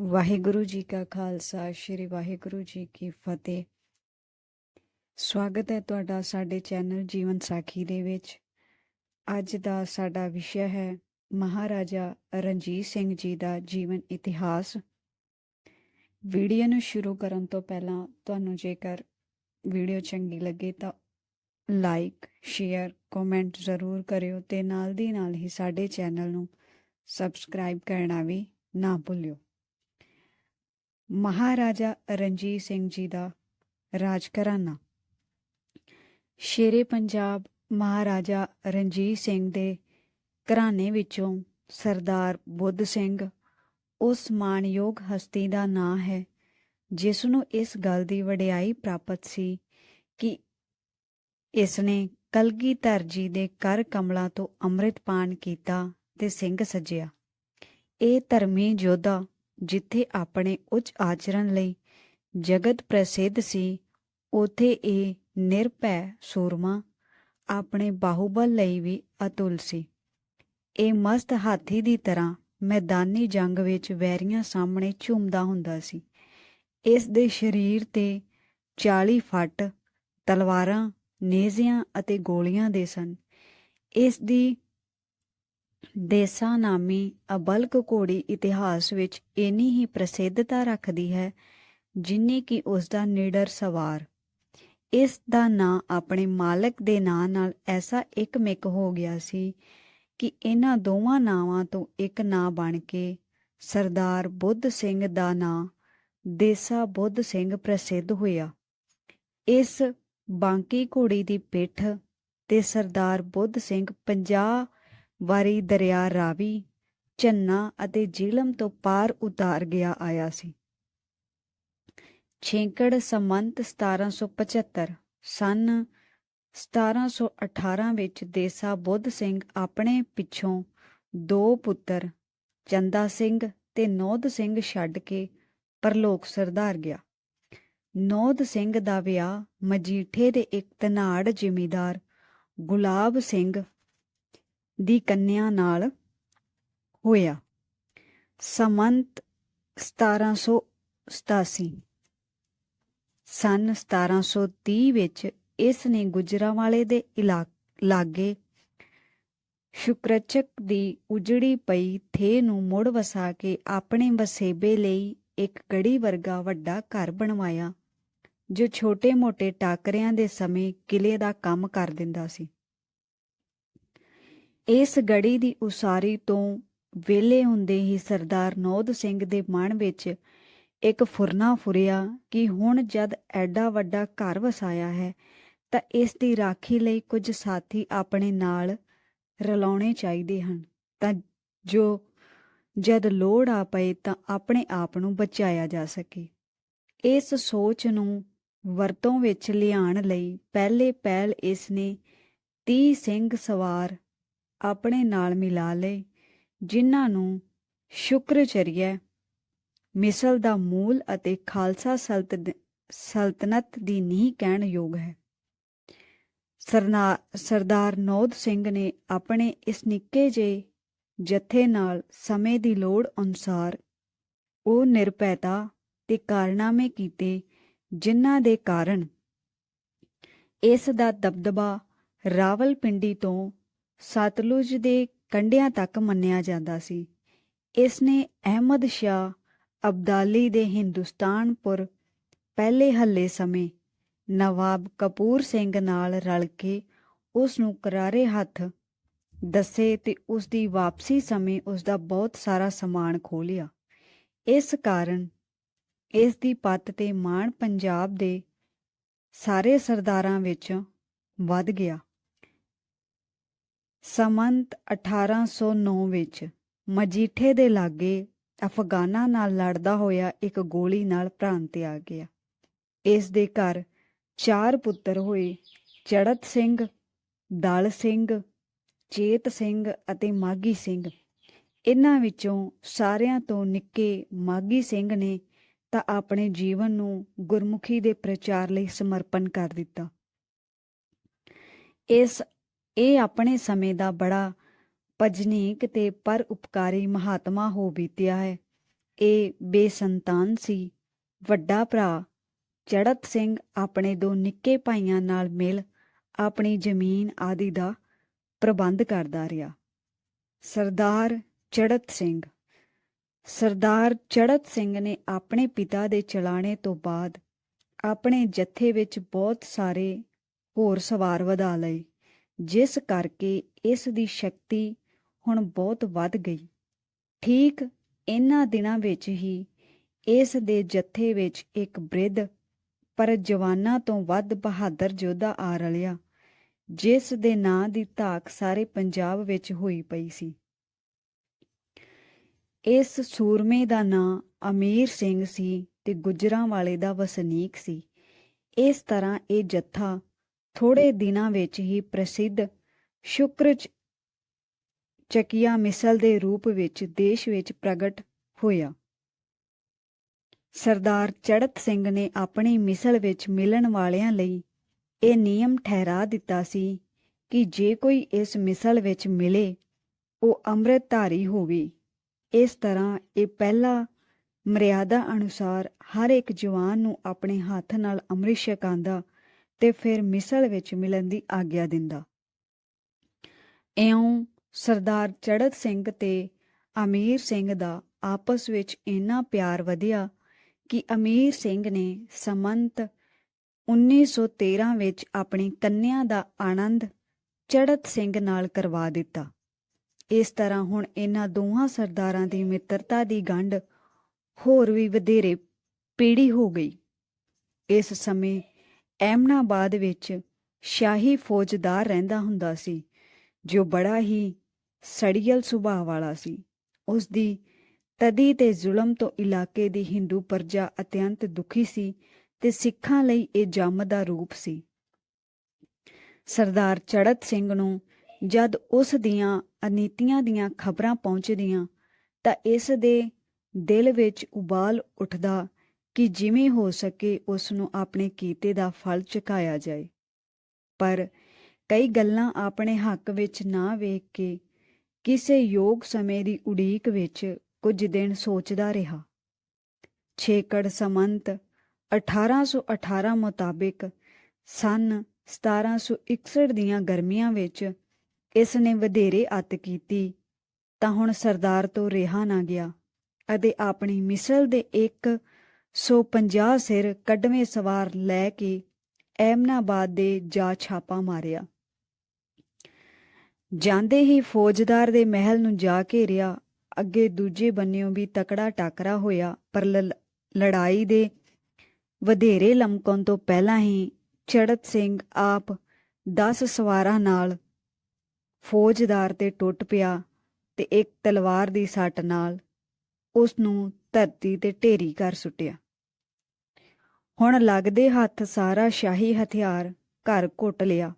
ਵਾਹਿਗੁਰੂ ਜੀ ਕਾ ਖਾਲਸਾ, ਸ੍ਰੀ ਵਾਹਿਗੁਰੂ ਜੀ ਕੀ ਫਤਿਹ। ਸਵਾਗਤ ਹੈ ਤੁਹਾਡਾ ਸਾਡੇ ਚੈਨਲ ਜੀਵਨ ਸਾਖੀ ਦੇ ਵਿੱਚ। ਅੱਜ ਦਾ ਸਾਡਾ ਵਿਸ਼ਾ ਹੈ ਮਹਾਰਾਜਾ ਰਣਜੀਤ ਸਿੰਘ ਜੀ ਦਾ ਜੀਵਨ ਇਤਿਹਾਸ। ਵੀਡੀਓ ਨੂੰ ਸ਼ੁਰੂ ਕਰਨ ਤੋਂ ਪਹਿਲਾਂ ਤੁਹਾਨੂੰ ਜੇਕਰ ਵੀਡੀਓ ਚੰਗੀ ਲੱਗੇ ਤਾਂ ਲਾਈਕ, ਸ਼ੇਅਰ, ਕਮੈਂਟ ਜ਼ਰੂਰ ਕਰਿਓ ਤੇ ਨਾਲ ਦੀ ਨਾਲ ਹੀ ਸਾਡੇ ਚੈਨਲ ਨੂੰ ਸਬਸਕ੍ਰਾਈਬ ਕਰਨਾ ਵੀ ਨਾ ਭੁੱਲਿਓ। ਮਹਾਰਾਜਾ ਰਣਜੀਤ ਸਿੰਘ ਜੀ ਦਾ ਰਾਜ ਘਰਾਣਾ ਸ਼ੇਰੇ ਪੰਜਾਬ ਮਹਾਰਾਜਾ ਰਣਜੀਤ ਸਿੰਘ ਦੇ ਘਰਾਣੇ ਵਿੱਚੋਂ ਸਰਦਾਰ ਬੁੱਧ ਸਿੰਘ ਉਸ ਮਾਨਯੋਗ ਹਸਤੀ ਦਾ ਨਾਂ ਹੈ, ਜਿਸ ਨੂੰ ਇਸ ਗੱਲ ਦੀ ਵਡਿਆਈ ਪ੍ਰਾਪਤ ਸੀ ਕਿ ਇਸ ਨੇ ਕਲਗੀਧਰ ਜੀ ਦੇ ਕਰ ਕਮਲਾਂ ਤੋਂ ਅੰਮ੍ਰਿਤ ਪਾਨ ਕੀਤਾ ਤੇ ਸਿੰਘ ਸੱਜਿਆ। ਇਹ ਧਰਮੀ ਯੋਧਾ ਜਿੱਥੇ ਆਪਣੇ ਉੱਚ ਆਚਰਣ ਲਈ ਜਗਤ ਪ੍ਰਸਿੱਧ ਸੀ, ਉਥੇ ਇਹ ਨਿਰਭੈ ਸੂਰਮਾ ਆਪਣੇ ਬਾਹੂਬਲ ਲਈ ਵੀ ਅਤੁਲ ਸੀ। ਇਹ ਮਸਤ ਹਾਥੀ ਦੀ ਤਰ੍ਹਾਂ ਮੈਦਾਨੀ ਜੰਗ ਵਿੱਚ ਵੈਰੀਆਂ ਸਾਹਮਣੇ ਝੂਮਦਾ ਹੁੰਦਾ ਸੀ। ਇਸ ਦੇ ਸਰੀਰ ਤੇ 40 ਫੱਟ ਤਲਵਾਰਾਂ, ਨੇਜ਼ਿਆਂ ਅਤੇ ਗੋਲੀਆਂ ਦੇ ਸਨ। ਇਸ ਦੀ ਦੇਸਾ ਨਾਮੀ ਅਬਲਕ ਘੋੜੀ ਇਤਿਹਾਸ ਵਿੱਚ ਇੰਨੀ ਹੀ ਪ੍ਰਸਿੱਧਤਾ ਰੱਖਦੀ ਹੈ ਜਿੰਨੀ ਕਿ ਉਸ ਦਾ ਨਿਡਰ ਸਵਾਰ। ਇਸ ਦਾ ਨਾਂ ਆਪਣੇ ਮਾਲਕ ਦੇ ਨਾਂ ਨਾਲ ਐਸਾ ਇੱਕਮਿਕ ਹੋ ਗਿਆ ਸੀ ਕਿ ਇਹਨਾਂ ਦੋਵਾਂ ਨਾਵਾਂ ਤੋਂ ਇੱਕ ਨਾਂ ਬਣ ਕੇ ਸਰਦਾਰ ਬੁੱਧ ਸਿੰਘ ਦਾ ਨਾਂ ਦੇਸਾ ਬੁੱਧ ਸਿੰਘ ਪ੍ਰਸਿੱਧ ਹੋਇਆ। ਇਸ ਬਾਂਕੀ ਘੋੜੀ ਦੀ ਪਿੱਠ ਤੇ ਸਰਦਾਰ ਬੁੱਧ ਸਿੰਘ 50 ਵਾਰੀ ਦਰਿਆ ਰਾਵੀ ਚੰਨਾ ਅਤੇ ਜੀਲਮ ਤੋਂ ਪਾਰ ਉਤਾਰ ਗਿਆ ਆਇਆ ਸੀ। ਛੇਂਕੜ ਸਮੰਤ 1775 ਸਨ 1718 ਵਿੱਚ ਦੇਸਾ ਬੁੱਧ ਸਿੰਘ ਆਪਣੇ ਪਿੱਛੋਂ ਦੋ ਪੁੱਤਰ, ਚੰਦਾ ਸਿੰਘ ਤੇ ਨੌਦ ਸਿੰਘ ਛੱਡ ਕੇ ਪਰਲੋਕ ਸਰਦਾਰ ਗਿਆ। ਨੌਦ ਸਿੰਘ ਦਾ ਵਿਆਹ ਮਜੀਠੇ ਦੇ ਇੱਕ ਤਨਾੜ ਜ਼ਿਮੀਦਾਰ ਗੁਲਾਬ ਸਿੰਘ ਦੀ ਕੰਨਿਆ ਨਾਲ ਹੋਇਆ। ਸਮੰਤ 1787 ਸਨ 1730 ਵਿੱਚ ਇਸ ਨੇ ਗੁਜਰਾਵਾਲੇ ਦੇ ਲਾਗੇ ਸ਼ੁਕਰਚਕ ਦੀ ਉਜੜੀ ਪਈ ਥੇ ਨੂੰ ਮੁੜ ਵਸਾ ਕੇ ਆਪਣੇ ਵਸੇਬੇ ਲਈ ਇੱਕ ਗੜੀ ਵਰਗਾ ਵੱਡਾ ਘਰ ਬਣਵਾਇਆ, ਜੋ ਛੋਟੇ-ਮੋਟੇ ਟਾਕਰਿਆਂ ਦੇ ਸਮੇਂ ਕਿਲੇ ਦਾ ਕੰਮ ਕਰ ਦਿੰਦਾ ਸੀ। ਇਸ ਗੜੀ ਦੀ ਉਸਾਰੀ ਤੋਂ ਵੇਲੇ ਹੁੰਦੇ ਹੀ ਸਰਦਾਰ ਨੌਦ ਸਿੰਘ ਦੇ ਮਨ ਵਿੱਚ ਇੱਕ ਫੁਰਨਾ ਫੁਰਿਆ ਕਿ ਹੁਣ ਜਦ ਐਡਾ ਵੱਡਾ ਘਰ ਵਸਾਇਆ ਹੈ, ਤਾਂ ਇਸ ਦੀ ਰਾਖੀ ਲਈ ਕੁਝ ਸਾਥੀ ਆਪਣੇ ਨਾਲ ਰਲਾਉਣੇ ਚਾਹੀਦੇ ਹਨ। ਤਾਂ ਜੋ ਜਦ ਲੋੜ ਆ ਪਏ ਤਾਂ ਆਪਣੇ ਆਪ ਨੂੰ ਬਚਾਇਆ ਜਾ ਸਕੇ। ਇਸ ਸੋਚ ਨੂੰ ਵਰਤੋਂ ਵਿੱਚ ਲਿਆਉਣ ਲਈ ਪਹਿਲੇ ਪਹਿਲ ਇਸ ਨੇ 30 ਸਿੰਘ ਸਵਾਰ ਆਪਣੇ ਨਾਲ ਮਿਲਾ ਲਏ, ਜਿਨ੍ਹਾਂ ਨੂੰ ਸ਼ੁਕਰਚਰਿਆ ਮਿਸਲ ਦਾ ਮੂਲ ਅਤੇ ਖਾਲਸਾ ਸਲਤਨਤ ਦੀ ਨੀਂਹ ਕਹਿਣ ਯੋਗ ਹੈ। ਸਰਦਾਰ ਨੌਦ ਸਿੰਘ ਨੇ ਆਪਣੇ ਇਸ ਨਿੱਕੇ ਜੇ ਜਥੇ ਨਾਲ ਸਮੇਂ ਦੀ ਲੋੜ ਅਨੁਸਾਰ ਉਹ ਨਿਰਪੈਤਾ ਤੇ ਕਾਰਨਾਮੇ ਕੀਤੇ, ਜਿਨ੍ਹਾਂ ਦੇ ਕਾਰਨ ਇਸ ਦਾ ਦਬਦਬਾ ਰਾਵਲਪਿੰਡੀ ਤੋਂ ਸਤਲੁਜ ਦੇ ਕੰਢਿਆਂ ਤੱਕ ਮੰਨਿਆ ਜਾਂਦਾ ਸੀ। ਇਸ ਨੇ ਅਹਿਮਦ ਸ਼ਾਹ ਅਬਦਾਲੀ ਦੇ ਹਿੰਦੁਸਤਾਨਪੁਰ ਪਹਿਲੇ ਹੱਲੇ ਸਮੇਂ ਨਵਾਬ ਕਪੂਰ ਸਿੰਘ ਨਾਲ ਰਲ ਕੇ ਉਸ ਨੂੰ ਕਰਾਰੇ ਹੱਥ ਦੱਸੇ ਤੇ ਉਸ ਦੀ ਵਾਪਸੀ ਸਮੇਂ ਉਸ ਦਾ ਬਹੁਤ ਸਾਰਾ ਸਮਾਨ ਖੋ ਲਿਆ ਇਸ ਕਾਰਨ ਇਸ ਦੀ ਪੱਤ ਤੇ ਮਾਣ ਪੰਜਾਬ ਦੇ ਸਾਰੇ ਸਰਦਾਰਾਂ ਵਿੱਚ ਵੱਧ ਗਿਆ। ਸਮੰਤ 1809 ਵਿੱਚ ਮਜੀਠੇ ਦੇ ਲਾਗੇ ਅਫਗਾਨਾ ਨਾਲ ਲੜਦਾ ਹੋਇਆ ਇੱਕ ਗੋਲੀ ਨਾਲ ਪ੍ਰਾਂਤ ਆ ਗਿਆ। ਇਸ ਦੇ ਘਰ ਚਾਰ ਪੁੱਤਰ ਹੋਏ, ਚੜਤ ਸਿੰਘ, ਦਲ ਸਿੰਘ, ਚੇਤ ਸਿੰਘ ਅਤੇ ਮਾਗੀ ਸਿੰਘ। ਇਹਨਾਂ ਵਿੱਚੋਂ ਸਾਰਿਆਂ ਤੋਂ ਨਿੱਕੇ ਮਾਗੀ ਸਿੰਘ ਨੇ ਤਾਂ ਆਪਣੇ ਜੀਵਨ ਨੂੰ ਗੁਰਮੁਖੀ ਦੇ ਪ੍ਰਚਾਰ ਲਈ ਸਮਰਪਣ ਕਰ ਦਿੱਤਾ। ਇਸ ਇਹ ਆਪਣੇ ਸਮੇਂ ਦਾ ਬੜਾ ਭਜਨੀਕ ਤੇ ਪਰ ਉਪਕਾਰੀ ਮਹਾਤਮਾ ਹੋ ਬੀਤਿਆ ਹੈ। ਇਹ ਬੇਸੰਤਾਨ ਸੀ। ਵੱਡਾ ਭਰਾ ਚੜਤ ਸਿੰਘ ਆਪਣੇ ਦੋ ਨਿੱਕੇ ਭਾਈਆਂ ਨਾਲ ਮਿਲ ਆਪਣੀ ਜ਼ਮੀਨ ਆਦਿ ਦਾ ਪ੍ਰਬੰਧ ਕਰਦਾ ਰਿਹਾ। ਸਰਦਾਰ ਚੜਤ ਸਿੰਘ। ਸਰਦਾਰ ਚੜਤ ਸਿੰਘ ਨੇ ਆਪਣੇ ਪਿਤਾ ਦੇ ਚਲਾਣੇ ਤੋਂ ਬਾਅਦ ਆਪਣੇ ਜੱਥੇ ਵਿੱਚ ਬਹੁਤ ਸਾਰੇ ਹੋਰ ਸਵਾਰ ਵਧਾ ਲਏ। ਜਿਸ ਕਰਕੇ ਇਸ ਦੀ ਸ਼ਕਤੀ ਹੁਣ ਬਹੁਤ ਵੱਧ ਗਈ। ਠੀਕ ਇਹਨਾਂ ਦਿਨਾਂ ਵਿੱਚ ਹੀ ਇਸ ਦੇ ਜੱਥੇ ਵਿੱਚ ਇੱਕ ਬ੍ਰਿਧ ਪਰ ਜਵਾਨਾਂ ਤੋਂ ਵੱਧ ਬਹਾਦਰ ਯੋਧਾ ਆ ਰਲਿਆ, ਜਿਸ ਦੇ ਨਾਂ ਦੀ ਧਾਕ ਸਾਰੇ ਪੰਜਾਬ ਵਿੱਚ ਹੋਈ ਪਈ ਸੀ। ਇਸ ਸੂਰਮੇ ਦਾ ਨਾਂ ਅਮੀਰ ਸਿੰਘ ਸੀ ਤੇ ਗੁਜਰਾਂ ਵਾਲੇ ਦਾ ਵਸਨੀਕ ਸੀ। ਇਸ ਤਰ੍ਹਾਂ ਇਹ ਜੱਥਾ ਥੋੜੇ ਦਿਨਾਂ ਵਿੱਚ ਹੀ ਪ੍ਰਸਿੱਧ ਸ਼ੁਕਰ ਚਕਿਆ ਮਿਸਲ ਦੇ ਰੂਪ ਵਿੱਚ ਦੇਸ਼ ਵਿੱਚ ਪ੍ਰਗਟ ਹੋਇਆ। ਸਰਦਾਰ ਚੜਤ ਸਿੰਘ ਨੇ ਆਪਣੀ ਮਿਸਲ ਵਿੱਚ ਮਿਲਣ ਵਾਲਿਆਂ ਲਈ ਇਹ ਨਿਯਮ ਠਹਿਰਾ ਦਿੱਤਾ ਸੀ ਕਿ ਜੇ ਕੋਈ ਇਸ ਮਿਸਲ ਵਿੱਚ ਮਿਲੇ, ਉਹ ਅੰਮ੍ਰਿਤਧਾਰੀ ਹੋਵੇ। ਇਸ ਤਰ੍ਹਾਂ ਇਹ ਪਹਿਲਾ ਮਰਿਆਦਾ ਅਨੁਸਾਰ ਹਰ ਇੱਕ ਜਵਾਨ ਨੂੰ ਆਪਣੇ ਹੱਥ ਨਾਲ ਅੰਮ੍ਰਿਤ ਛਕਾਉਂਦਾ ਤੇ ਫਿਰ ਮਿਸਲ ਵਿੱਚ ਮਿਲਣ ਦੀ ਆਗਿਆ ਦਿੰਦਾ। ਇਉਂ ਸਰਦਾਰ ਚੜਤ ਸਿੰਘ ਤੇ ਅਮੀਰ ਸਿੰਘ ਦਾ ਆਪਸ ਵਿੱਚ ਇੰਨਾ ਪਿਆਰ ਵਧਿਆ ਕਿ ਅਮੀਰ ਸਿੰਘ ਨੇ ਸਮੰਤ 1913 ਵਿੱਚ ਆਪਣੀ ਕੰਨਿਆ ਦਾ ਆਨੰਦ ਚੜਤ ਸਿੰਘ ਨਾਲ ਕਰਵਾ ਦਿੱਤਾ। ਇਸ ਤਰ੍ਹਾਂ ਹੁਣ ਇਹਨਾਂ ਦੋਹਾਂ ਸਰਦਾਰਾਂ ਦੀ ਮਿੱਤਰਤਾ ਦੀ ਗੰਢ ਹੋਰ ਵੀ ਵਧੇਰੇ ਪੀੜੀ ਹੋ ਗਈ। ਇਸ ਸਮੇਂ ਐਮਨਾਬਾਦ ਵਿੱਚ ਸ਼ਾਹੀ ਫੌਜਦਾਰ ਰਹਿੰਦਾ ਹੁੰਦਾ ਸੀ, ਜੋ ਬੜਾ ਹੀ ਸੜੀਅਲ ਸੁਭਾਅ ਵਾਲਾ ਸੀ। ਉਸ ਦੀ ਤਦੀ ਤੇ ਜ਼ੁਲਮ ਤੋਂ ਇਲਾਕੇ ਦੀ ਹਿੰਦੂ ਪਰਜਾ ਅਤਿਅੰਤ ਦੁਖੀ ਸੀ ਤੇ ਸਿੱਖਾਂ ਲਈ ਇਹ ਜੰਮ ਦਾ ਰੂਪ ਸੀ। ਸਰਦਾਰ ਚੜਤ ਸਿੰਘ ਨੂੰ ਜਦ ਉਸ ਦੀਆਂ ਅਨੀਤੀਆਂ ਦੀਆਂ ਖਬਰਾਂ ਪਹੁੰਚਦੀਆਂ ਤਾਂ ਇਸ ਦੇ ਦਿਲ ਵਿੱਚ ਉਬਾਲ ਉੱਠਦਾ ਕਿ ਜਿਵੇਂ ਹੋ ਸਕੇ ਉਸ ਨੂੰ ਆਪਣੇ ਕੀਤੇ ਦਾ ਫਲ ਚੁਕਾਇਆ ਜਾਏ। ਪਰ ਕਈ ਗੱਲਾਂ ਆਪਣੇ ਹੱਕ ਵਿੱਚ ਨਾ ਵੇਖ ਕੇ ਕਿਸੇ ਯੋਗ ਸਮੇਂ ਦੀ ਉਡੀਕ ਵਿੱਚ ਕੁਝ ਦਿਨ ਸੋਚਦਾ ਰਿਹਾ। ਛੇਕੜ ਸਮੰਤ 1818 ਮੁਤਾਬਿਕ ਸਨ 1761 ਦੀਆਂ ਗਰਮੀਆਂ ਵਿੱਚ ਇਸ ਨੇ ਵਧੇਰੇ ਅੱਤ ਕੀਤੀ, ਤਾਂ ਹੁਣ ਸਰਦਾਰ ਤੋਂ ਰਿਹਾ ਨਾ ਗਿਆ ਅਤੇ ਆਪਣੀ ਮਿਸਲ ਦੇ ਇੱਕ 150 ਸਿਰ ਕੱਢਵੇਂ ਸਵਾਰ ਲੈ ਕੇ ਐਮਨਾਬਾਦ ਦੇ ਜਾ ਛਾਪਾ ਮਾਰਿਆ। ਜਾਂਦੇ ਹੀ ਫੌਜਦਾਰ ਦੇ ਮਹਿਲ ਨੂੰ ਜਾ ਘੇਰਿਆ ਅੱਗੇ ਦੂਜੇ ਬੰਨਿਓ ਵੀ ਤਕੜਾ ਟਾਕਰਾ ਹੋਇਆ, ਪਰ ਲੜਾਈ ਦੇ ਵਧੇਰੇ ਲਮਕਣ ਤੋਂ ਪਹਿਲਾਂ ਹੀ ਚੜਤ ਸਿੰਘ ਆਪ 10 ਸਵਾਰਾਂ ਨਾਲ ਫੌਜਦਾਰ ਤੇ ਟੁੱਟ ਪਿਆ ਤੇ ਇੱਕ ਤਲਵਾਰ ਦੀ ਸੱਟ ਨਾਲ ਉਸ ਨੂੰ ਧਰਤੀ ਤੇ ਢੇਰੀ ਕਰ ਸੁੱਟਿਆ। ਹੁਣ ਲੱਗਦੇ ਹੱਥ ਸਾਰਾ ਸ਼ਾਹੀ ਹਥਿਆਰ ਘਰ ਘੁੱਟ ਲਿਆ।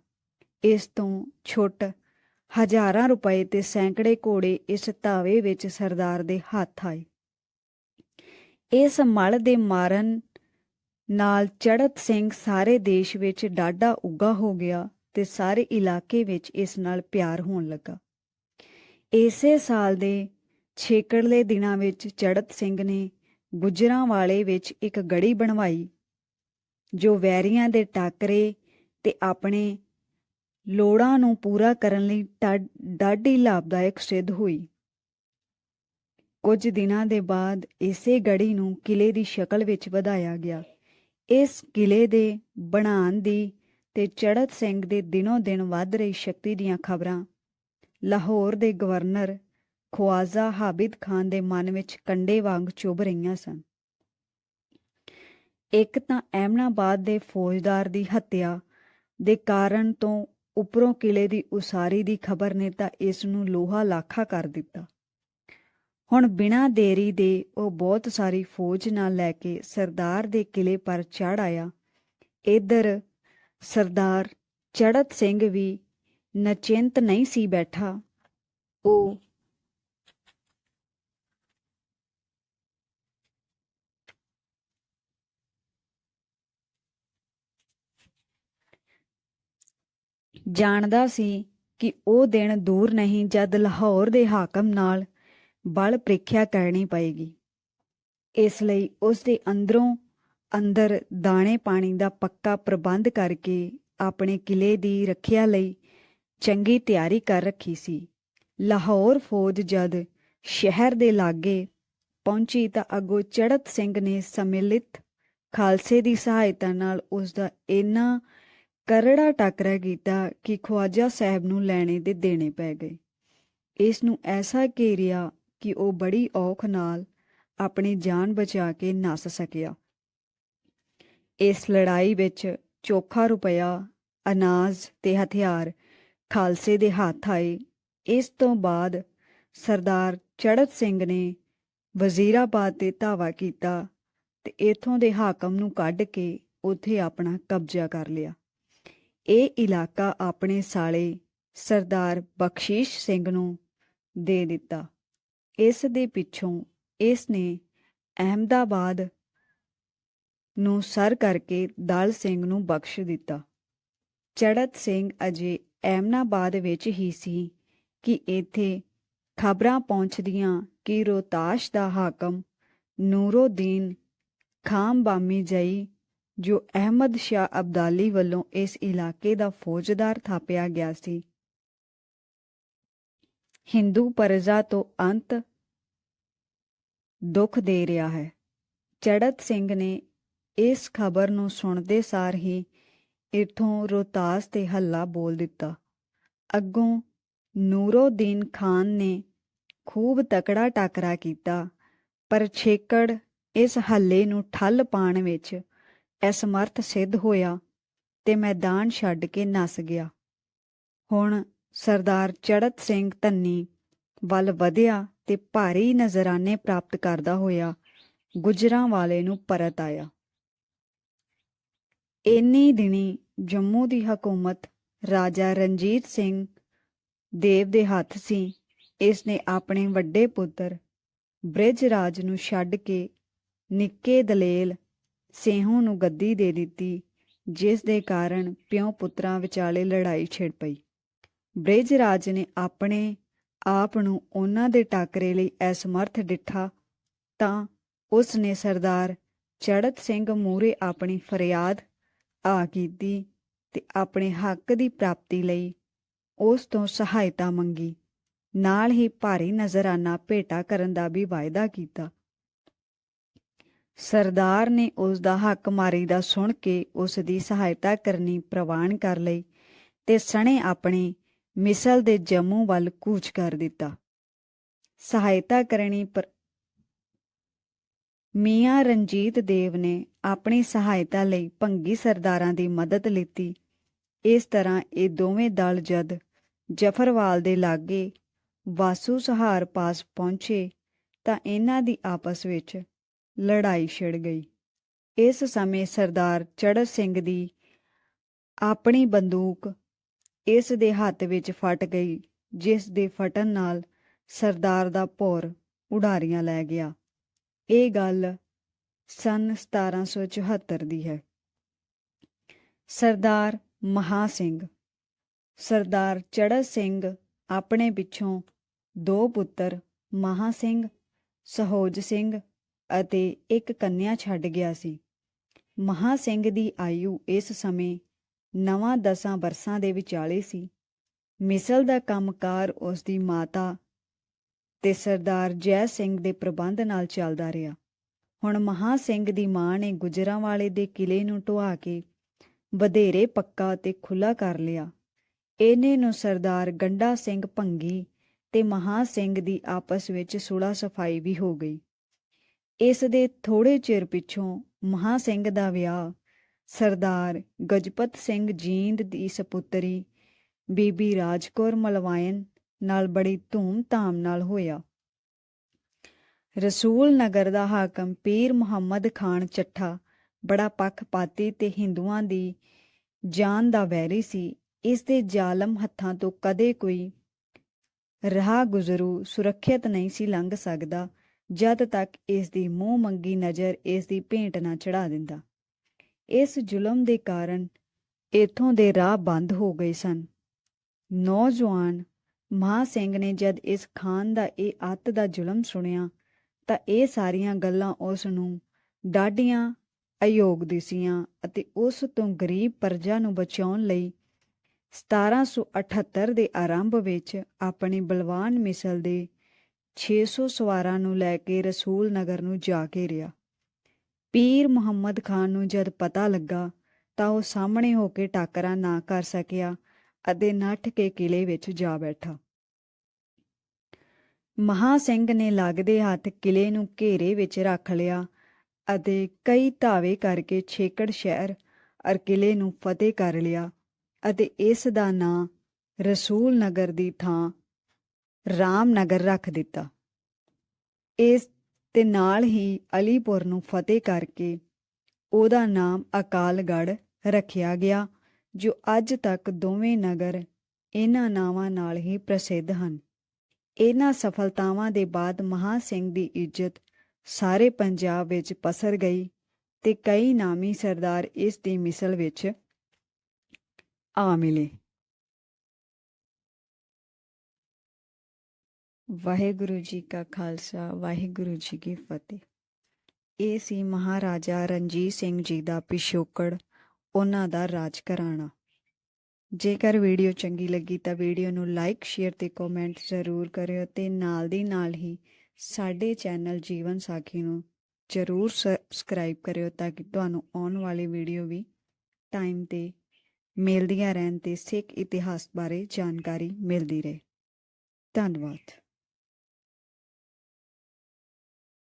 ਇਸ ਤੋਂ ਛੁੱਟ ਹਜ਼ਾਰਾਂ ਰੁਪਏ ਤੇ ਸੈਂਕੜੇ ਘੋੜੇ ਇਸ ਧਾਵੇ ਵਿੱਚ ਸਰਦਾਰ ਦੇ ਹੱਥ ਆਏ। ਇਸ ਮਲ ਦੇ ਮਾਰਨ ਨਾਲ ਚੜਤ ਸਿੰਘ ਸਾਰੇ ਦੇਸ਼ ਵਿੱਚ ਡਾਢਾ ਉੱਗਾ ਹੋ ਗਿਆ ਤੇ ਸਾਰੇ ਇਲਾਕੇ ਵਿੱਚ ਇਸ ਨਾਲ ਪਿਆਰ ਹੋਣ ਲੱਗਾ। ਇਸੇ ਸਾਲ ਦੇ ਛੇਕੜਲੇ ਦਿਨਾਂ ਵਿੱਚ ਚੜਤ ਸਿੰਘ ਨੇ ਗੁਜਰਾਂ ਵਾਲੇ ਵਿੱਚ ਇੱਕ ਗੜੀ ਬਣਵਾਈ ਜੋ ਵੈਰੀਆਂ ਦੇ ਟਾਕਰੇ ਤੇ ਆਪਣੇ ਲੋੜਾਂ ਨੂੰ ਪੂਰਾ ਕਰਨ ਲਈ ਟਾ- ਡਾਢੀ ਲਾਭਦਾਇਕ ਸਿੱਧ ਹੋਈ। ਕੁਝ ਦਿਨਾਂ ਦੇ ਬਾਅਦ ਇਸੇ ਗੜੀ ਨੂੰ ਕਿਲੇ ਦੀ ਸ਼ਕਲ ਵਿੱਚ ਵਧਾਇਆ ਗਿਆ। ਇਸ ਕਿਲੇ ਦੇ ਬਣਾਉਣ ਦੀ ਤੇ ਚੜਤ ਸਿੰਘ ਦੇ ਦਿਨੋਂ ਦਿਨ ਵੱਧ ਰਹੀ ਸ਼ਕਤੀ ਦੀਆਂ ਖਬਰਾਂ ਲਾਹੌਰ ਦੇ ਗਵਰਨਰ ਖਵਾਜਾ ਹਾਬਿਦ ਖਾਨ ਦੇ ਮਨ ਵਿੱਚ ਕੰਡੇ ਵਾਂਗ ਚੁਭ ਰਹੀਆਂ ਸਨ। ਇੱਕ ਤਾਂ ਐਮਨਾਬਾਦ ਦੇ ਫੌਜਦਾਰ ਦੀ ਹੱਤਿਆ ਦੇ ਕਾਰਨ ਤੋਂ ਉੱਪਰੋਂ ਕਿਲੇ ਦੀ ਉਸਾਰੀ ਦੀ ਖਬਰ ਨੇ ਤਾਂ ਇਸ ਨੂੰ ਲੋਹਾ ਲਾਖਾ ਕਰ ਦਿੱਤਾ। ਹੁਣ ਬਿਨਾਂ ਦੇਰੀ ਦੇ ਉਹ ਬਹੁਤ ਸਾਰੀ ਫੌਜ ਨਾਲ ਲੈ ਕੇ ਸਰਦਾਰ ਦੇ ਕਿਲੇ ਪਰ ਚੜ ਆਇਆ। ਇਧਰ ਸਰਦਾਰ ਚੜਤ ਸਿੰਘ ਵੀ ਨਚਿੰਤ ਨਹੀਂ ਸੀ ਬੈਠਾ। ਉਹ ਜਾਣਦਾ ਸੀ ਕਿ ਉਹ ਦਿਨ ਦੂਰ ਨਹੀਂ ਜਦ ਲਾਹੌਰ ਦੇ ਹਾਕਮ ਨਾਲ ਬਲ ਪ੍ਰੀਖਿਆ ਕਰਨੀ ਪਏਗੀ। ਇਸ ਲਈ ਉਸ ਦੇ ਅੰਦਰੋਂ ਅੰਦਰ ਦਾਣੇ ਪਾਣੀ ਦਾ ਪੱਕਾ ਪ੍ਰਬੰਧ ਕਰਕੇ ਆਪਣੇ ਕਿਲੇ ਦੀ ਰੱਖਿਆ ਲਈ ਚੰਗੀ ਤਿਆਰੀ ਕਰ ਰੱਖੀ ਸੀ। ਲਾਹੌਰ ਫੌਜ ਜਦ ਸ਼ਹਿਰ ਦੇ ਲਾਗੇ ਪਹੁੰਚੀ ਤਾਂ ਅੱਗੋਂ ਚੜਤ ਸਿੰਘ ਨੇ ਸਮਿਲਿਤ ਖਾਲਸੇ ਦੀ ਸਹਾਇਤਾ ਨਾਲ ਉਸ ਦਾ ਇੰਨਾ ਕਰੜਾ ਟਾਕਰਾ ਕੀਤਾ ਕਿ ਖਵਾਜਾ ਸਾਹਿਬ ਨੂੰ ਲੈਣੇ ਦੇ ਦੇਣੇ ਪੈ ਗਏ। ਇਸ ਨੂੰ ਐਸਾ ਘੇਰਿਆ ਕਿ ਉਹ ਬੜੀ ਔਖ ਨਾਲ ਆਪਣੀ ਜਾਨ ਬਚਾ ਕੇ ਨੱਸ ਸਕਿਆ। ਇਸ ਲੜਾਈ ਵਿੱਚ ਚੋਖਾ ਰੁਪਇਆ, ਅਨਾਜ ਤੇ ਹਥਿਆਰ, ਖਾਲਸੇ ਦੇ ਹੱਥ ਆਏ। ਇਸ ਤੋਂ ਬਾਅਦ ਸਰਦਾਰ ਚੜਤ ਸਿੰਘ ਨੇ ਵਜ਼ੀਰਾਬਾਦ ਤੇ ਧਾਵਾ ਕੀਤਾ ਤੇ ਇਥੋਂ ਦੇ ਹਾਕਮ ਨੂੰ ਕੱਢ ਕੇ ਉੱਥੇ ਆਪਣਾ ਕਬਜ਼ਾ ਕਰ ਲਿਆ। ਇਹ ਇਲਾਕਾ ਆਪਣੇ ਸਾਲੇ ਸਰਦਾਰ ਬਖਸ਼ੀਸ਼ ਸਿੰਘ ਨੂੰ ਦੇ ਦਿੱਤਾ। ਇਸ ਦੇ ਪਿੱਛੋਂ ਇਸ ਨੇ ਅਹਿਮਦਾਬਾਦ ਨੂੰ ਸਰ ਕਰਕੇ ਦਲ ਸਿੰਘ ਨੂੰ ਬਖਸ਼ ਦਿੱਤਾ। ਚੜਤ ਸਿੰਘ ਅਜੇ ਐਮਨਾਬਾਦ ਵਿੱਚ ਹੀ ਸੀ ਕਿ ਇੱਥੇ ਖਬਰਾਂ ਪਹੁੰਚਦੀਆਂ ਕਿ ਰੋਤਾਸ਼ ਦਾ ਹਾਕਮ ਨੂਰੋਦੀਨ ਖਾਨ ਬਾਮੀ ਜਈ ਜੋ ਅਹਿਮਦ ਸ਼ਾਹ ਅਬਦਾਲੀ ਵੱਲੋਂ ਇਸ ਇਲਾਕੇ ਦਾ ਫੌਜਦਾਰ ਥਾਪਿਆ ਗਿਆ ਸੀ। ਹਿੰਦੂ ਪਰਜਾ ਤੋਂ ਅੰਤ ਦੁੱਖ ਦੇ ਰਿਹਾ ਹੈ। ਚੜਤ ਸਿੰਘ ਨੇ ਇਸ ਖਬਰ ਨੂੰ ਸੁਣਦੇ ਸਾਰ ਹੀ ਇਥੋਂ ਰੋਤਾਸ ਤੇ ਹੱਲਾ ਬੋਲ ਦਿੱਤਾ। ਅੱਗੋਂ ਨੂਰੋਦੀਨ ਖਾਨ ਨੇ ਖੂਬ ਤਕੜਾ ਟਾਕਰਾ ਕੀਤਾ, ਪਰ ਛੇਕੜ ਇਸ ਹੱਲੇ ਨੂੰ ਠੱਲ ਪਾਣ ਵਿੱਚ ਅਸਮਰਥ ਸਿੱਧ ਹੋਇਆ ਤੇ ਮੈਦਾਨ ਛੱਡ ਕੇ ਨਸ ਗਿਆ। ਹੁਣ ਸਰਦਾਰ ਚੜਤ ਸਿੰਘ ਧੰਨੀ ਵੱਲ ਵਧਿਆ ਤੇ ਭਾਰੀ ਨਜ਼ਰਾਨੇ ਪ੍ਰਾਪਤ ਕਰਦਾ ਹੋਇਆ ਗੁਜਰਾਂ ਵਾਲੇ ਨੂੰ ਪਰਤ ਆਇਆ। ਇੰਨੀ ਦਿਨੀ ਜੰਮੂ ਦੀ ਹਕੂਮਤ ਰਾਜਾ ਰਣਜੀਤ ਸਿੰਘ ਦੇਵ ਦੇ ਹੱਥ ਸੀ। ਇਸ ਨੇ ਆਪਣੇ ਵੱਡੇ ਪੁੱਤਰ ਬ੍ਰਿਜ ਰਾਜ ਨੂੰ ਛੱਡ ਕੇ ਨਿੱਕੇ ਦਲੇਲ ਸੇਹੂ ਨੂੰ ਗੱਦੀ ਦੇ ਦਿੱਤੀ, ਜਿਸ ਦੇ ਕਾਰਨ ਪਿਓ ਪੁੱਤਰਾਂ ਵਿਚਾਲੇ ਲੜਾਈ ਛਿੜ ਪਈ। ਬ੍ਰਿਜ ਰਾਜ ਨੇ ਆਪਣੇ ਆਪ ਨੂੰ ਉਹਨਾਂ ਦੇ ਟਾਕਰੇ ਲਈ ਅਸਮਰਥ ਡਿੱਠਾ ਤਾਂ ਉਸ ਨੇ ਸਰਦਾਰ ਚੜਤ ਸਿੰਘ ਮੂਰੇ ਆਪਣੀ ਫਰਿਆਦ ਆ ਕੀਤੀ ਤੇ ਆਪਣੇ ਹੱਕ ਦੀ ਪ੍ਰਾਪਤੀ ਲਈ ਉਸ ਤੋਂ ਸਹਾਇਤਾ ਮੰਗੀ। ਨਾਲ ਹੀ ਭਾਰੀ ਨਜ਼ਰਾਨਾ ਭੇਟਾ ਕਰਨ ਦਾ ਵੀ ਵਾਅਦਾ ਕੀਤਾ। ਸਰਦਾਰ ਨੇ ਉਸ ਦਾ ਹੱਕ ਮਾਰੀ ਦਾ ਸੁਣ ਕੇ ਉਸ ਦੀ ਸਹਾਇਤਾ ਕਰਨੀ ਪ੍ਰਵਾਨ ਕਰ ਲਈ ਤੇ ਸਣੇ ਆਪਣੇ ਮਿਸਲ ਦੇ ਜੰਮੂ ਵੱਲ ਕੂਚ ਕਰ ਦਿੱਤਾ। ਸਹਾਇਤਾ ਕਰਨੀ ਪਰ ਮੀਆਂ ਰਣਜੀਤ ਦੇਵ ਨੇ ਆਪਣੀ ਸਹਾਇਤਾ ਲਈ ਭੰਗੀ ਸਰਦਾਰਾਂ ਦੀ ਮਦਦ ਲਈ ਇਸ ਤਰ੍ਹਾਂ ਇਹ ਦੋਵੇਂ ਦਲ ਜਦ ਜਫਰਵਾਲ ਦੇ ਲਾਗੇ ਵਾਸੂ ਸਹਾਰ ਪਾਸ ਪਹੁੰਚੇ ਤਾਂ ਇਹਨਾਂ ਦੀ ਆਪਸ ਵਿੱਚ ਲੜਾਈ ਛਿੜ ਗਈ। ਇਸ ਸਮੇਂ ਸਰਦਾਰ ਚੜ੍ਹਤ ਸਿੰਘ ਦੀ ਆਪਣੀ ਬੰਦੂਕ ਇਸ ਦੇ ਹੱਥ ਵਿੱਚ ਫਟ ਗਈ, ਜਿਸ ਦੇ ਫਟਣ ਨਾਲ ਸਰਦਾਰ ਦਾ ਭੌਰ ਉਡਾਰੀਆਂ ਲੈ ਗਿਆ। ਇਹ ਗੱਲ ਸਨ 1774 ਦੀ ਹੈ। ਸਰਦਾਰ ਮਹਾ ਸਿੰਘ, ਸਰਦਾਰ ਚੜ੍ਹਤ ਸਿੰਘ ਆਪਣੇ ਪਿੱਛੋਂ ਦੋ ਪੁੱਤਰ ਮਹਾ ਸਿੰਘ, ਸਹੋਜ ਸਿੰਘ ਅਤੇ ਇੱਕ ਕੰਨਿਆ ਛੱਡ ਗਿਆ ਸੀ। ਮਹਾ ਸਿੰਘ ਦੀ ਆਯੂ ਇਸ ਸਮੇਂ ਨਵਾਂ ਦਸਾਂ ਬਰਸਾਂ ਦੇ ਵਿਚਾਲੇ ਸੀ। ਮਿਸਲ ਦਾ ਕੰਮਕਾਰ ਉਸ ਦੀ ਮਾਤਾ ਤੇ ਸਰਦਾਰ ਜੈ ਸਿੰਘ ਦੇ ਪ੍ਰਬੰਧ ਨਾਲ ਚੱਲਦਾ ਰਿਹਾ। ਹੁਣ ਮਹਾ ਸਿੰਘ ਦੀ ਮਾਂ ਨੇ ਗੁਜਰਾਂ ਵਾਲੇ ਦੇ ਕਿਲੇ ਨੂੰ ਢਵਾ ਕੇ ਵਧੇਰੇ ਪੱਕਾ ਤੇ ਖੁੱਲਾ ਕਰ ਲਿਆ। ਇਹਨੇ ਨੂੰ ਸਰਦਾਰ ਗੰਡਾ ਸਿੰਘ ਭੰਗੀ ਤੇ ਮਹਾ ਸਿੰਘ ਦੀ ਆਪਸ ਵਿੱਚ ਸੁਲਾ ਸਫ਼ਾਈ ਵੀ ਹੋ ਗਈ। ਇਸ ਦੇ ਥੋੜੇ ਚਿਰ ਪਿੱਛੋਂ ਮਹਾ ਸਿੰਘ ਦਾ ਵਿਆਹ। ਸਰਦਾਰ ਗਜਪਤ ਸਿੰਘ ਜੀਂਦ ਦੀ ਸਪੁੱਤਰੀ ਬੀਬੀ ਰਾਜਕੌਰ ਮਲਵਾਇਨ ਨਾਲ ਬੜੀ ਧੂਮ-ਧਾਮ ਨਾਲ ਹੋਇਆ। ਰਸੂਲ ਨਗਰ ਦਾ ਹਾਕਮ ਪੀਰ ਮੁਹੰਮਦ ਖਾਨ ਚੱਠਾ ਬੜਾ ਪੱਖਪਾਤੀ ਤੇ ਹਿੰਦੂਆਂ ਦੀ ਜਾਨ ਦਾ ਵੈਰੀ ਸੀ। ਇਸ ਦੇ ਜ਼ਾਲਮ ਹੱਥਾਂ ਤੋਂ ਕਦੇ ਕੋਈ ਰਾਹ ਗੁਜ਼ਰੂ ਸੁਰੱਖਿਅਤ ਨਹੀਂ ਸੀ ਲੰਘ ਸਕਦਾ। ਜਦ ਤੱਕ ਇਸ ਦੀ ਮੂੰਹ ਮੰਗੀ ਨਜ਼ਰ ਇਸ ਦੀ ਭੇਂਟ ਨਾ ਚੜਾ ਦਿੰਦਾ। ਇਸ ਜ਼ੁਲਮ ਦੇ ਕਾਰਨ ਇਥੋਂ ਦੇ ਰਾਹ ਬੰਦ ਹੋ ਗਏ ਸਨ। ਨੌਜਵਾਨ ਮਹਾ ਸਿੰਘ ਨੇ ਜਦ ਇਸ ਖਾਨ ਦਾ ਇਹ ਅੱਤ ਦਾ ਜ਼ੁਲਮ ਸੁਣਿਆ ਤਾਂ ਇਹ ਸਾਰੀਆਂ ਗੱਲਾਂ ਉਸ ਨੂੰ ਡਾਢੀਆਂ ਅਯੋਗ ਦਿਸੀਆਂ ਅਤੇ ਉਸ ਤੋਂ ਗਰੀਬ ਪਰਜਾ ਨੂੰ ਬਚਾਉਣ ਲਈ 1778 ਦੇ ਆਰੰਭ ਵਿੱਚ ਆਪਣੇ ਬਲਵਾਨ ਮਿਸਲ ਦੇ 600 ਸਵਾਰਾਂ ਨੂੰ ਲੈ ਕੇ ਰਸੂਲ ਨਗਰ ਨੂੰ ਜਾ ਕੇ ਰਿਹਾ। ਪੀਰ ਮੁਹੰਮਦ ਖਾਨ ਨੂੰ ਜਦ ਪਤਾ ਲੱਗਾ ਤਾਂ ਉਹ ਸਾਹਮਣੇ ਹੋ ਕੇ ਟਾਕਰਾ ਨਾ ਕਰ ਸਕਿਆ ਅਤੇ ਨੱਠ ਕੇ ਕਿਲੇ ਵਿੱਚ ਜਾ ਬੈਠਾ। ਮਹਾ ਸਿੰਘ ਨੇ ਲੱਗਦੇ ਹੱਥ ਕਿਲੇ ਨੂੰ ਘੇਰੇ ਵਿੱਚ ਰੱਖ ਲਿਆ ਅਤੇ ਕਈ ਧਾਵੇ ਕਰਕੇ ਛੇਕੜ ਸ਼ਹਿਰ ਅਰ ਕਿਲੇ ਨੂੰ ਫਤਿਹ ਕਰ ਲਿਆ ਅਤੇ ਇਸ ਦਾ ਨਾਂ ਰਸੂਲ ਨਗਰ ਦੀ ਥਾਂ ਰਾਮਨਗਰ ਰੱਖ ਦਿੱਤਾ। ਇਸ ਤੇ ਨਾਲ ਹੀ ਅਲੀਪੁਰ ਨੂੰ ਫਤਿਹ ਕਰਕੇ ਉਹਦਾ ਨਾਮ ਅਕਾਲਗੜ੍ਹ ਰੱਖਿਆ ਗਿਆ, ਜੋ ਅੱਜ ਤੱਕ ਦੋਵੇਂ ਨਗਰ ਇਹਨਾਂ ਨਾਵਾਂ ਨਾਲ ਹੀ ਪ੍ਰਸਿੱਧ ਹਨ। ਇਹਨਾਂ ਸਫਲਤਾਵਾਂ ਦੇ ਬਾਅਦ ਮਹਾ ਸਿੰਘ ਦੀ ਇੱਜ਼ਤ ਸਾਰੇ ਪੰਜਾਬ ਵਿੱਚ ਪਸਰ ਗਈ ਤੇ ਕਈ ਨਾਮੀ ਸਰਦਾਰ ਇਸ ਦੀ ਮਿਸਲ ਵਿੱਚ ਆ ਮਿਲੇ। ਵਾਹਿਗੁਰੂ ਜੀ ਕਾ ਖਾਲਸਾ, ਵਾਹਿਗੁਰੂ ਜੀ ਕੀ ਫਤਿਹ। ਇਹ ਸੀ ਮਹਾਰਾਜਾ ਰਣਜੀਤ ਸਿੰਘ ਜੀ ਦਾ ਪਿਛੋਕੜ, ਉਹਨਾਂ ਦਾ ਰਾਜ ਘਰਾਣਾ ਜੇਕਰ ਵੀਡੀਓ ਚੰਗੀ ਲੱਗੀ ਤਾਂ ਵੀਡੀਓ ਨੂੰ ਲਾਈਕ, ਸ਼ੇਅਰ ਤੇ ਕਮੈਂਟ ਜ਼ਰੂਰ ਕਰਿਓ ਤੇ ਨਾਲ ਦੀ ਨਾਲ ਹੀ ਸਾਡੇ ਚੈਨਲ ਜੀਵਨ ਸਾਖੀ ਨੂੰ ਜ਼ਰੂਰ ਸਬਸਕ੍ਰਾਈਬ ਕਰਿਓ ਤਾਂ ਕਿ ਤੁਹਾਨੂੰ ਆਉਣ ਵਾਲੀ ਵੀਡੀਓ ਵੀ ਟਾਈਮ ਤੇ ਮਿਲਦੀਆਂ ਰਹਿਣ ਤੇ ਸਿੱਖ ਇਤਿਹਾਸ ਬਾਰੇ ਜਾਣਕਾਰੀ ਮਿਲਦੀ ਰਹੇ। ਧੰਨਵਾਦ।